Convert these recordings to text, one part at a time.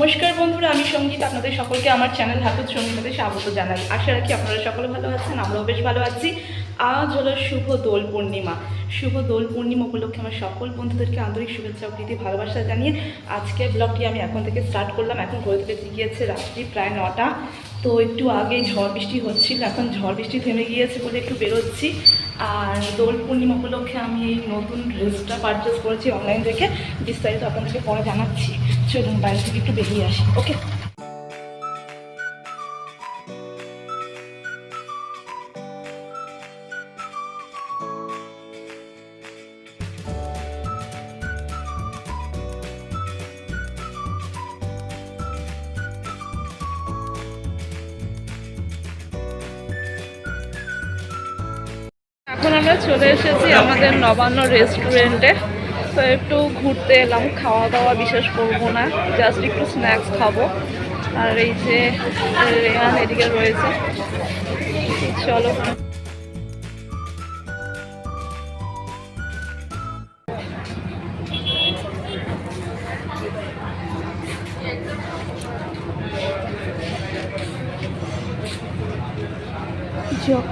নমস্কার বন্ধুরা, আমি সংগীত। আপনাদের সকলকে আমার চ্যানেল হাতুর সঙ্গীতাতে স্বাগত জানাই। আশা রাখি আপনারা সকলে ভালো আছেন, আমরাও বেশ ভালো আছি। আজ হলো শুভ দোল পূর্ণিমা। শুভ দোল পূর্ণিমা উপলক্ষে আমার সকল বন্ধুদেরকে আন্তরিক শুভেচ্ছা, প্রীতি, ভালোবাসা জানিয়ে আজকে ব্লগটি আমি এখন থেকে স্টার্ট করলাম। এখন ঘরে থেকে গিয়েছে রাত্রি প্রায় নটা। তো একটু আগে ঝড় বৃষ্টি হচ্ছিল, এখন ঝড় বৃষ্টি থেমে গিয়েছে বলে একটু বেরোচ্ছি। আর দোল পূর্ণিমা উপলক্ষে আমি এই নতুন ড্রেসটা পারচেস করেছি অনলাইন থেকে বিস্তারিত আপনাদেরকে পরে জানাচ্ছি। চলুন বাইরে থেকে একটু বেরিয়ে আসি ওকে এখন আমরা চলে এসেছি আমাদের নবান্ন রেস্টুরেন্টে তো একটু ঘুরতে এলাম খাওয়া দাওয়া বিশেষ করব না জাস্ট একটু স্ন্যাক্স খাব। আর এই যে, রেহান এদিকে রয়েছে। চলো।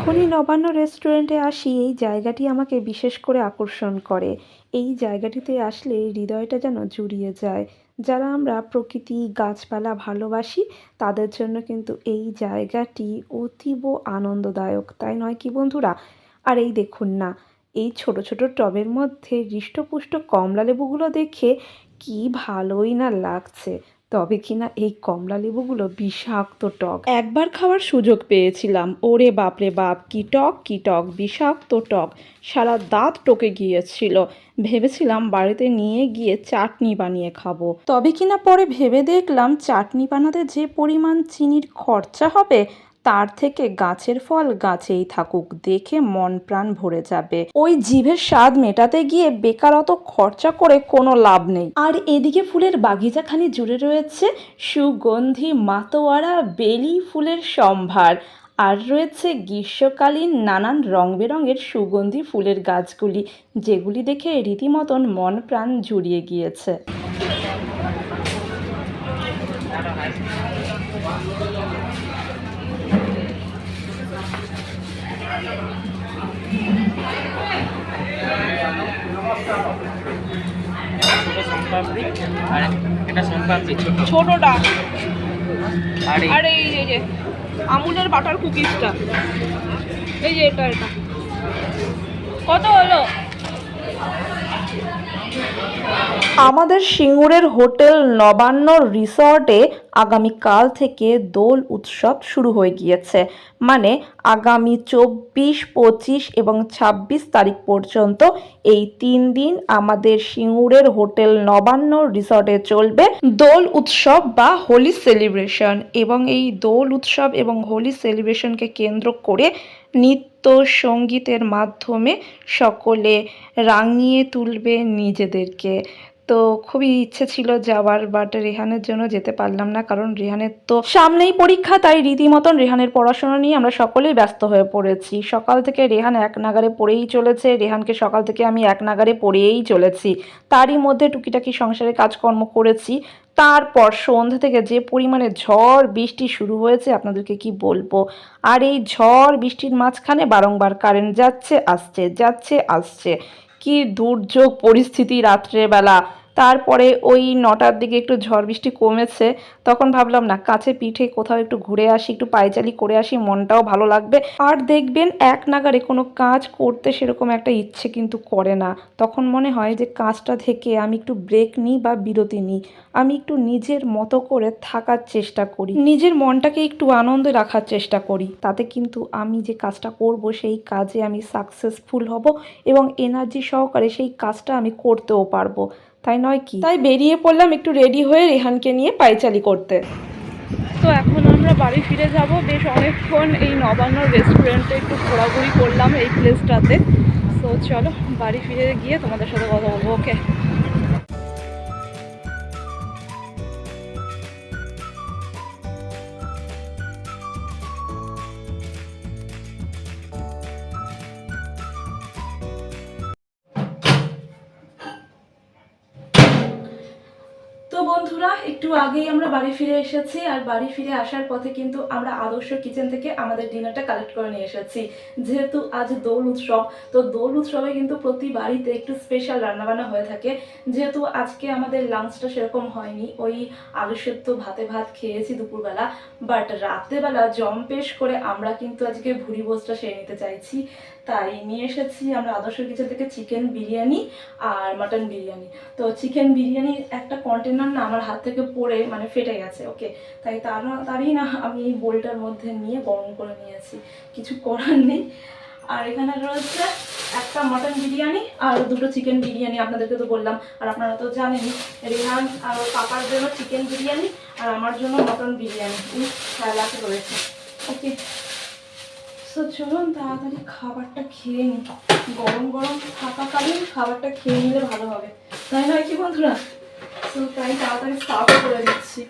যখনই নবান্ন রেস্টুরেন্টে আসি, এই জায়গাটি আমাকে বিশেষ করে আকর্ষণ করে। এই জায়গাটিতে আসলে হৃদয়টা যেন জুড়িয়ে যায়। যারা আমরা প্রকৃতি, গাছপালা ভালোবাসি, তাদের জন্য কিন্তু এই জায়গাটি অতীব আনন্দদায়ক, তাই নয় কি বন্ধুরা? আর এই দেখুন না, এই ছোট ছোট টবের মধ্যে হৃষ্টপুষ্ট কমলা লেবুগুলো দেখে কি ভালোই না লাগছে। তবে কিনা এই কমলা লেবুগুলো বিষাক্ত টক। একবার খাওয়ার সুযোগ পেয়েছিলাম। ওরে বাপরে বাপ, কি টক কি টক, বিষাক্ত টক। সারা দাঁত টকে গিয়েছিল। ভেবেছিলাম বাড়িতে নিয়ে গিয়ে চাটনি বানিয়ে খাব। তবে কিনা পরে ভেবে দেখলাম চাটনি বানাতে যে পরিমাণ চিনির খরচা হবে তার থেকে গাছের ফল গাছেই থাকুক, দেখে মন প্রাণ ভরে যাবে। ওই জিভের স্বাদ মেটাতে গিয়ে বেকারত খরচা করে কোনো লাভ নেই। আর এদিকে ফুলের বাগিচাখানি জুড়ে রয়েছে সুগন্ধি, মাতোয়ারা, বেলি ফুলের সম্ভার। আর রয়েছে গ্রীষ্মকালীন নানান রং বেরঙের সুগন্ধি ফুলের গাছগুলি, যেগুলি দেখে রীতিমতন মন প্রাণ জুড়িয়ে গিয়েছে। ছোট সোনপাপড়ি আর। এটা সোনপাপড়ি ছোট ছোটটা আর এই যে- যে আমুলের বাটার কুকিজটা। এই যে এটা এটা। কত হলো? আমাদের সিঙ্গুরের হোটেল নবান্ন রিসর্টে আগামীকাল থেকে দোল উৎসব শুরু হয়ে গিয়েছে। মানে আগামী চব্বিশ, পঁচিশ এবং ছাব্বিশ তারিখ পর্যন্ত এই তিন দিন আমাদের সিঙ্গুরের হোটেল নবান্ন রিসর্টে চলবে দোল উৎসব বা হোলি সেলিব্রেশন। এবং এই দোল উৎসব এবং হোলি সেলিব্রেশনকে কেন্দ্র করে নৃত্য সঙ্গীতের মাধ্যমে সকলে রাঙিয়ে তুলবে নিজেদেরকে। তো খুবই ইচ্ছে ছিল যাওয়ার বাট রেহানের জন্য যেতে পারলাম না, কারণ রেহানের তো সামনেই পরীক্ষা, তাই রীতিমতন রেহানের পড়াশোনা নিয়ে আমরা সকলেই ব্যস্ত হয়ে পড়েছি। সকাল থেকে রেহান এক নাগারে পড়েই চলেছে, রেহানকে সকাল থেকে আমি এক নাগারে পড়েই চলেছি। তারই মধ্যে টুকিটাকি সংসারে কাজকর্ম করেছি। তারপর সন্ধ্যে থেকে যে পরিমাণে ঝড়, বৃষ্টি শুরু হয়েছে, আপনাদেরকে কি বলব? আর এই ঝড়, বৃষ্টির মাঝখানে বারংবার কারেন্ট যাচ্ছে, আসছে যাচ্ছে, আসছে। কি দুর্যোগ পরিস্থিতি রাত্রেবেলা? তারপরে ওই নটার দিকে একটু ঝড় বৃষ্টি কমেছে, তখন ভাবলাম, না, কাছে পিঠে কোথাও একটু ঘুরে আসি, একটু পায়চালি করে আসি, মনটাও ভালো লাগবে। আর দেখবেন, এক নাগারে কোনো কাজ করতে সেরকম একটা ইচ্ছে কিন্তু করে না। তখন মনে হয় যে, কাজটা থেকে আমি একটু ব্রেক নিই বা বিরতি নিই। আমি একটু নিজের মতো করে থাকার চেষ্টা করি। নিজের মনটাকে একটু আনন্দে রাখার চেষ্টা করি। তাতে কিন্তু আমি যে কাজটা করব, সেই কাজে আমি সাকসেসফুল হব এবং এনার্জি সহকারে সেই কাজটা আমি করতেও পারব। তাই নয় কি? তাই বেরিয়ে পড়লাম একটু রেডি হয়ে রেহানকে নিয়ে পাইচালি করতে। তো এখন আমরা বাড়ি ফিরে যাব। বেশ অনেকক্ষণ এই নবান্ন রেস্টুরেন্টে একটু ঘোরাঘুরি করলাম এই প্লেসটাতে তো চলো, বাড়ি ফিরে গিয়ে তোমাদের সাথে কথা বলব ওকে তো বন্ধুরা, একটু আগেই আমরা বাড়ি ফিরে এসেছি আর বাড়ি ফিরে আসার পথে কিন্তু আমরা আদর্শ কিচেন থেকে আমাদের ডিনারটা কালেক্ট করে নিয়ে এসেছি। যেহেতু আজ দোল উৎসব, তো দোল উৎসবে কিন্তু প্রতি বাড়িতে একটু স্পেশাল রান্নাবান্না হয়ে থাকে। যেহেতু আজকে আমাদের লাঞ্চটা সেরকম হয়নি, ওই আলু সেদ্ধ ভাতে ভাত খেয়েছি দুপুরবেলা বাট রাত্রেবেলা জম্পেশ করে আমরা কিন্তু আজকে ভুড়ি বোসটা সেরে নিতে চাইছি। তাই নিয়ে এসেছি আমরা আদর্শ কিচেন থেকে চিকেন বিরিয়ানি আর মাটন বিরিয়ানি। তো চিকেন বিরিয়ানি একটা কন্টেনার না, আমার হাত থেকে পড়ে মানে ফেটে গেছে ওকে তাই তার তারই না আমি এই বোলটার মধ্যে নিয়ে গরম করে নিয়েছি। কিছু করার নেই। আর এখানে রয়েছে একটা মটন বিরিয়ানি আর দুটো চিকেন বিরিয়ানি আপনাদেরকে তো বললাম। আর আপনারা তো জানেনই, রেহান আর পাপার জন্য চিকেন বিরিয়ানি আর আমার জন্য মটন বিরিয়ানি। এই খেলাতে রয়েছে। ওকে সো চলুন তাড়াতাড়ি খাবারটা খেয়ে নিই। গরম গরম থাকাকালীন খাবারটা খেয়ে নিলে ভালো হবে। তাই নয় কি বন্ধুরা? তাড়াতাড়ি করে দিচ্ছি।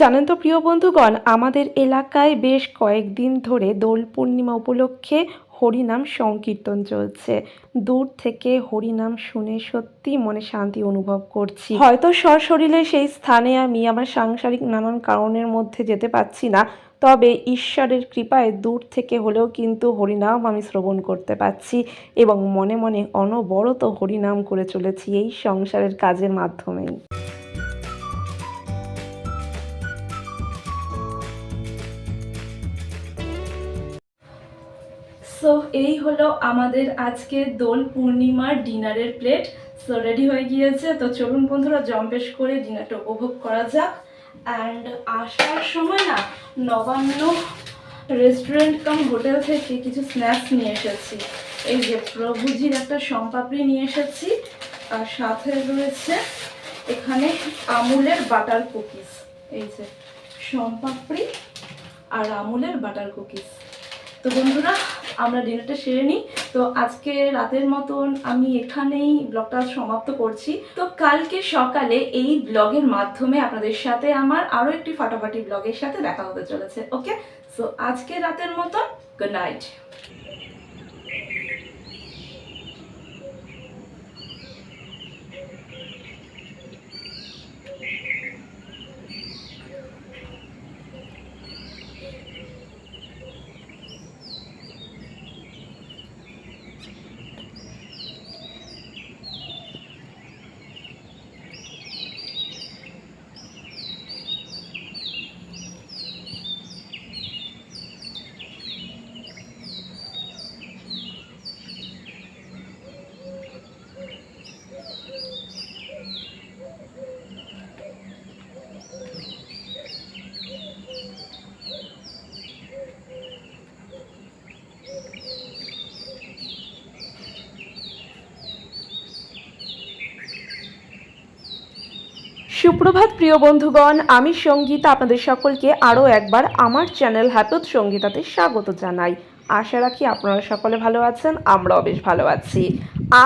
জানেন তো প্রিয় বন্ধুগণ, আমাদের এলাকায় বেশ কয়েকদিন ধরে দোল পূর্ণিমা উপলক্ষে হরিনাম সংকীর্তন চলছে। দূর থেকে হরিনাম শুনে সত্যি মনে শান্তি অনুভব করছি। হয়তো সশরীরে সেই স্থানে আমি আমার সাংসারিক নানান কারণের মধ্যে যেতে পারছি না, তবে ঈশ্বরের কৃপায় দূর থেকে হলেও কিন্তু হরিনাম আমি শ্রবণ করতে পারছি এবং মনে মনে অনবরত হরিনাম করে চলেছি এই সংসারের কাজের মাধ্যমেই। সো এই হলো আমাদের আজকে দোল পূর্ণিমার ডিনারের প্লেট। সো রেডি হয়ে গিয়েছে। তো চলুন বন্ধুরা জম্পেশ করে ডিনারটা উপভোগ করা যাক। অ্যান্ড আসার সময় না, নবান্ন রেস্টুরেন্ট কাম হোটেল থেকে কিছু স্ন্যাক্স নিয়ে এসেছি। এই যে প্রভুজির একটা সম্পাপড়ি নিয়ে এসেছি। আর সাথে রয়েছে এখানে আমুলের বাটার কুকিজ এই যে সম্পাপড়ি আর আমুলের বাটার কুকিজ তো বন্ধুরা আমরা ডিনারটা সেরে নিই। তো আজকে রাতের মতন আমি এখানেই ব্লগটা সমাপ্ত করছি। তো কালকে সকালে এই ব্লগের মাধ্যমে আপনাদের সাথে আমার আরও একটি ফাটাফাটি ব্লগের সাথে দেখা হতে চলেছে ওকে সো আজকে রাতের মতন গুড নাইট সুপ্রভাত, প্রিয় বন্ধুগণ, আমি সঙ্গীতা। আপনাদের সকলকে আরও একবার আমার চ্যানেল হ্যাপত সঙ্গীতাতে স্বাগত জানাই। আশা রাখি আপনারা সকলে ভালো আছেন, আমরাও বেশ ভালো আছি।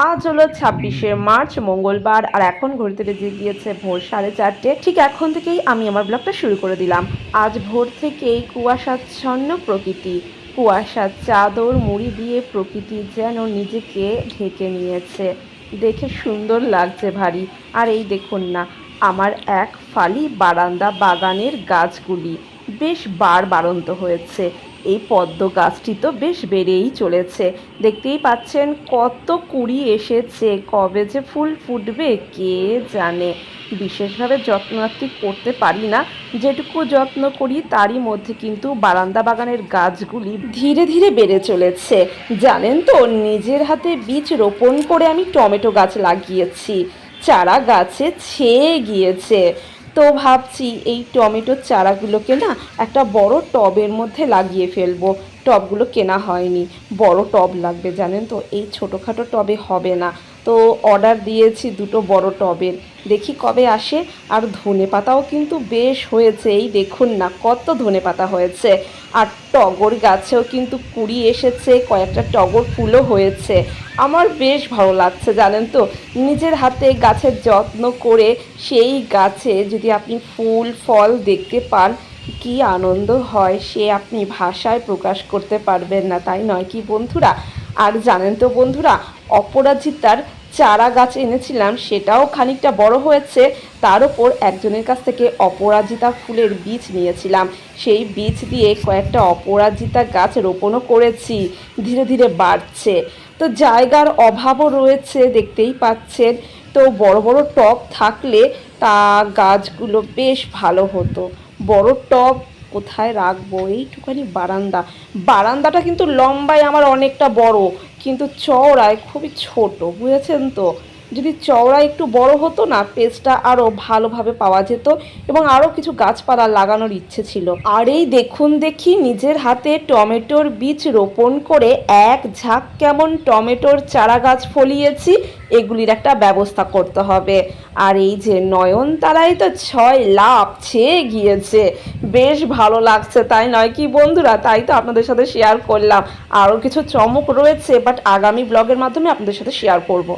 আজ হলো ছাব্বিশে মার্চ, মঙ্গলবার, আর এখন ঘড়িতে বেজে গিয়েছে ভোর সাড়ে চারটে। ঠিক এখন থেকেই আমি আমার ব্লগটা শুরু করে দিলাম। আজ ভোর থেকেই কুয়াশাচ্ছন্ন প্রকৃতি। কুয়াশার চাদর, মুড়ি দিয়ে প্রকৃতি যেন নিজেকে ঢেকে নিয়েছে। দেখে সুন্দর লাগছে ভারী। আর এই দেখুন না আমার এক ফালি বারান্দা বাগানের গাছগুলি বেশ বার বাড়ন্ত হয়েছে। এই পদ্ম গাছটি তো বেশ বেড়েই চলেছে। দেখতেই পাচ্ছেন কত কুড়ি এসেছে, কবে যে ফুল ফুটবে কে জানে। বিশেষভাবে যত্নার্থী করতে পারি না, যেটুকু যত্ন করি তারই মধ্যে কিন্তু বারান্দা বাগানের গাছগুলি ধীরে ধীরে বেড়ে চলেছে। জানেন তো, নিজের হাতে বীজ রোপণ করে আমি টমেটো গাছ লাগিয়েছি। চারা গাছে ছেয়ে গিয়েছে। তো ভাবছি এই টমেটোর চারাগুলোকে না একটা বড় টবের মধ্যে লাগিয়ে ফেলব। টবগুলো কেনা হয়নি। বড় টব লাগবে জানেন তো? এই ছোটোখাটো টবে হবে না। তো অর্ডার দিয়েছি দুটো বড় টবের। দেখি কবে আসে। আর ধনে পাতাও কিন্তু বেশ হয়েছে। এই দেখুন না, কত ধনে পাতা হয়েছে। আর টগর গাছেও কিন্তু কুড়ি এসেছে, কয়েকটা টগর ফুলও হয়েছে। আমার বেশ ভালো লাগছে, জানেন তো? নিজের হাতে গাছের যত্ন করে সেই গাছে যদি আপনি ফুল, ফল দেখতে পান, কি আনন্দ হয় সে আপনি ভাষায় প্রকাশ করতে পারবেন না, তাই নয় কি বন্ধুরা? আর জানেন তো বন্ধুরা অপরাজিতার চারা গাছ এনেছিলাম, সেটাও খানিকটা বড় হয়েছে। তার উপর একজনের কাছ থেকে অপরাজিতা ফুলের বীজ নিয়েছিলাম। সেই বীজ দিয়ে কয়েকটা অপরাজিতা গাছ রোপণও করেছি। ধীরে ধীরে বাড়ছে। তো জায়গার অভাবও রয়েছে, দেখতেই পাচ্ছেন। তো বড় বড় টব থাকলে তা গাছগুলো বেশ ভালো হতো। বড় টব কোথায় রাখব? এইটুখানি বারান্দা। বারান্দাটা কিন্তু লম্বায় আমার অনেকটা বড়। কিন্তু চওড়ায় খুবই ছোট বুঝেছেন তো? যদি চওড়া একটু বড় হতো না পেস্টটা আরও ভালোভাবে পাওয়া যেত এবং আরও কিছু গাছপালা লাগানোর ইচ্ছে ছিল। আর এই দেখুন দেখি নিজের হাতে টমেটোর বীজ রোপণ করে এক ঝাঁক কেমন টমেটোর চারা গাছ ফলিয়েছি, এগুলির একটা ব্যবস্থা করতে হবে। আর এই যে নয়নতারাই তো ছয় লাভ ছেয়ে গিয়েছে। বেশ ভালো লাগছে, তাই নয় কি বন্ধুরা? তাই তো আপনাদের সাথে শেয়ার করলাম। আরও কিছু চমক রয়েছে বাট আগামী ব্লগের মাধ্যমে আপনাদের সাথে শেয়ার করব।